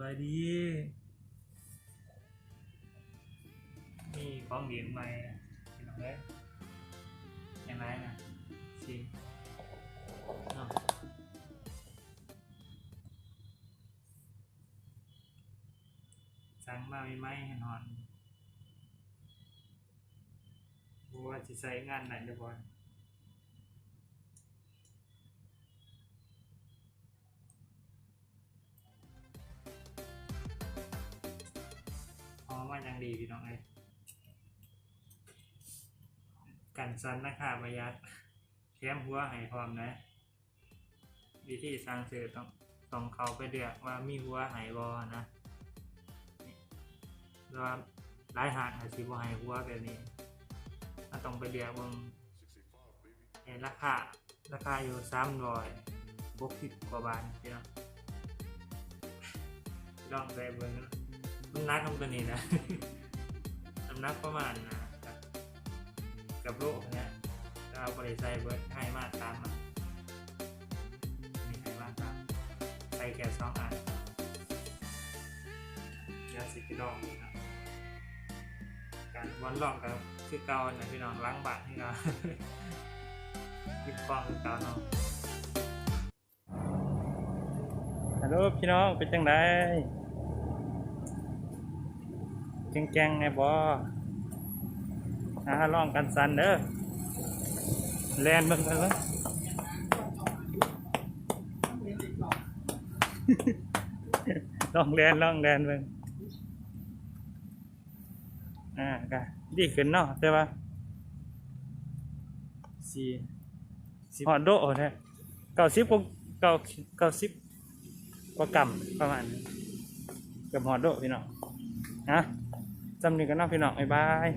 บายดี นี่ของเหรียญใหม่เป็นอะไรยังไงนะสิสั่งมาไม่ไหมเห็นอนบัวาจะใช้งานไหนจะบอ ลพอมายังดีพี่น้องเอ้ยกันสันนะคะประหยัดแคมหัวให้พร้อมนะวิธีสร้างสื่อต้องต้องเขาไปเดือกว่ามีหัวไหบอนะนี่หรือว่าหลายหางอาจสิบ่ให้หัวแบบนี้ถ้าต้องไปเดือกบงเห็นราคาราคาอยู่สามร้อยบกสิบกว่าบาทพี่น้องลองไปเบิ่งนะ มันนักทำตัวนี้นะน้ำนักประมาณนะกับโลกเนี้ยเราบริใส่เบิร์ดให้มาตามมามีใครบ้างครับใส่แค่สองอันยาสิบพี่น้องนะการวันลองกับคือเก่านะพี่น้องล้างบาทให้เราคิดฟองคือเก่าเนาะฮัลโหลพี่น้องเป็นจังได จ้งแจ้งไงบอหาลองกันสันเด้อแลนเบิ่งกันเลยลองแลนลองแลนเบิ่งอ่าก็ดีขึ้นเนาะแต่ว่าสี่สิบฮอดโดแท้เก้าสิบกว่าเก้าเก้าสิบกว่ากรัมประมาณนี้เกับฮอดโดพี่น้องนะ จำนี้กันนะพี่น้องบ๊ายบาย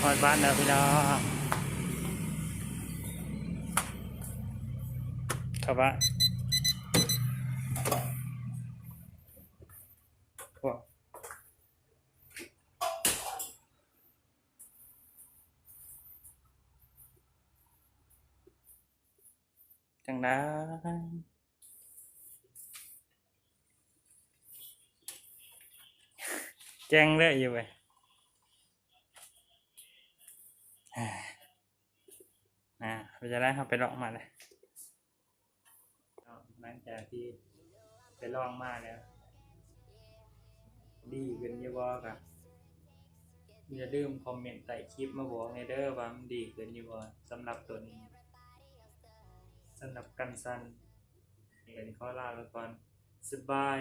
ฮอดบ้านแล้วพี่น้องครับว่า จังได้แจ้งเลยอยู่เว้ยอ่าเราจะได้ครับไปลองมาเลยหลังจากที่ไปลองมาแล้ว ดีขึ้นยี่บอกัอย่าลืมคอมเมนต์ใต้คลิปมาบอกในเด้อว่ามันดีขึ้นอยี่บอสำหรับตัวนี้ สำหรับกันสันเดี๋ยวนี้ขอลาไปก่อนสบาย